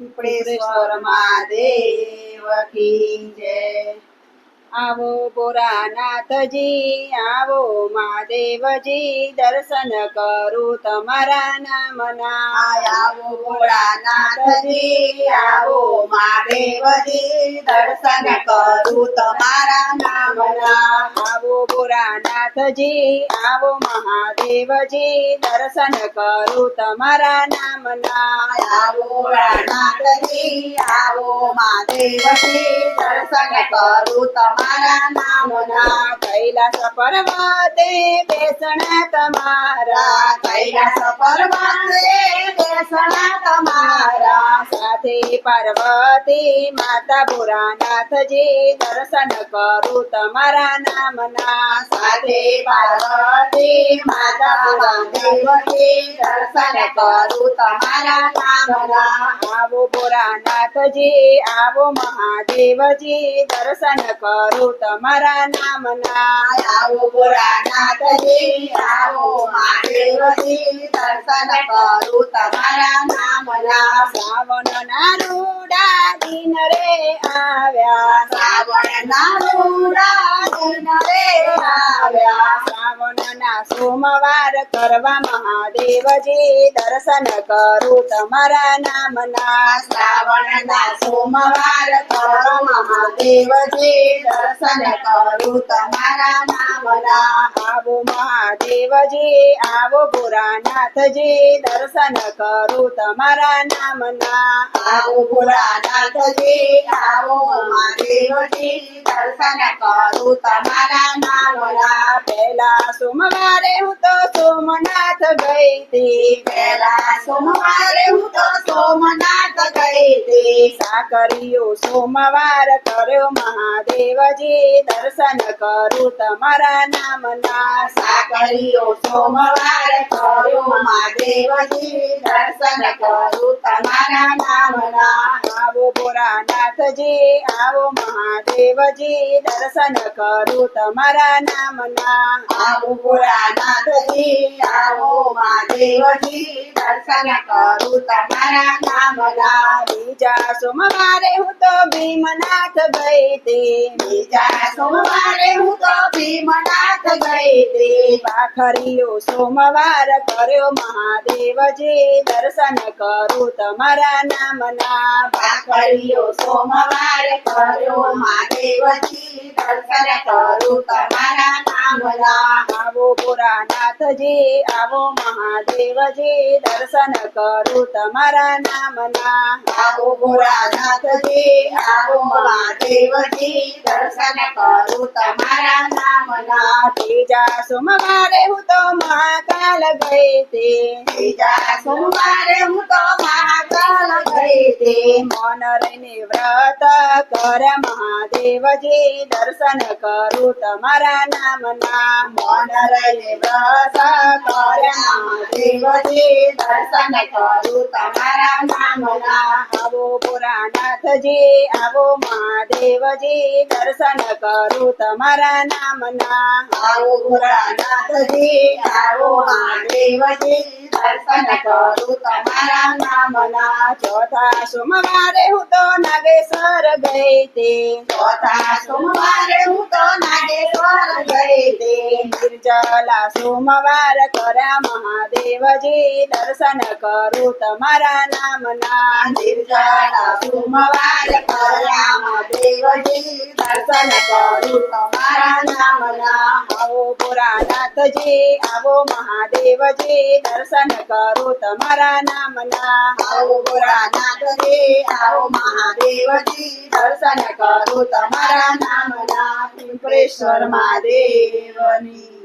પીપળેશ્વર મહાદેવ કી જય. આવો ભોરાનાથજી આવો મહાદેવજી દર્શન કરું તમારા નામના. આવો ભોળાનાથજી આવો મહાદેવજી દર્શન કરું તમારા નામના આવો ભોળાનાથજી, આવો મહાદેવજી, દર્શન કરું તમારા નામના. આવો ભોળાનાથજી, આવો મહાદેવજી, દર્શન કરું તમારા નામના. કૈલાસ પર્વતે બેસણ તમારા. કૈલાસ પર્વતે બેસણ તમારા. સાથે પાર્વતી માતા ભોરાનાથજી દર્શન કરું તમારા નામના. સાથે માતા મહાદેવજી દર્શન કરું તમારા નામના આવો ભોરાનાથજી આવો મહાદેવજી દર્શન કરું તમારા નામના આવો ભોળાનાથજી આવો મહાદેવજી દિન રે આવ્યા શ્રાવણ ના સોમવાર કરવા મહાદેવજી દર્શન કરું તમારા નામના. શ્રાવણ ના સોમવાર કરો મહાદેવજી દર્શન કરું તમારા નામના. આવો મહાદેવજી આવો ભોળાનાથજી દર્શન કરું તમારા નામના આવો ભોળાનાથજી આવો મહાદેવજી દર્શન કરું તમારા નામના પહેલા સોમવારે હું તો સોમનાથ ગઈ હતી પહેલા સોમવારે હું તો સોમનાથ ગઈ હતી સાકરીઓ સોમવાર કર્યો મહાદેવજી. દર્શન કરું તમારા નામના. સાકરીઓ સોમવાર કર્યો મહાદેવજી. દર્શન કરું તમારા નામના. આવો ભોળાનાથજી આવો મહાદેવજી દર્શન કરું તમારા નામના. આવો ભોળાનાથજી આવો મહાદેવજી દર્શન કરું તમારા નામના. બીજા સોમવારે હું તો ભીમનાથ ગઈ હતી. બીજા સોમવારે હું તો ભીમનાથ ગઈ હતી. પાખરીયો સોમવાર કર્યો મહાદેવજી દર્શન કરું તમારા નામના. ભાખરીઓ સોમવાર કર્યો મહાદેવજી, દર્શન કરું તમારા નામના. આવો ભોળાનાથજી, આવો મહાદેવજી, દર્શન કરું તમારા નામના. આવો ભોળાનાથજી, આવો મહાદેવજી, દર્શન કરું તમારા નામના. ત્રીજા સોમવારે હું તો મહાકાલ ગઈ તે ત્રીજા સોમવારે હું તો મહાકાલ હતી મન રહીને વ્રત કર મહાદેવજી, દર્શન કરું તમારા નામના. મન રહીને વ્રત કર મહાદેવજી, દર્શન કરું તમારા નામના. આવો પુરાનાથજી, આવો મહાદેવજી, દર્શન કરું તમારા નામના. આવો ભોળાનાથજી આવો મહાદેવજી દર્શન કરું તમારા નામના ચોથા સોમવારે હું તો નાગેશ્વર ગઈ તે. ચોથા સોમવારે હું તો નાગેશ્વર ગઈ તે. નિર્જલા સોમવાર કર્યા મહાદેવજી દર્શન કરું તમારા નામના. નિર્જલા સોમવાર કર્યા મહાદેવજી દર્શન કરું તમારા નામના. આવો પુરાનાથજી આવો મહાદેવજી દર્શન કરો તમારા નામના. આવો ભોરાનાથજી આવો મહાદેવજી દર્શન કરો તમારા નામના. પિંપળેશ્વર મહાદેવની.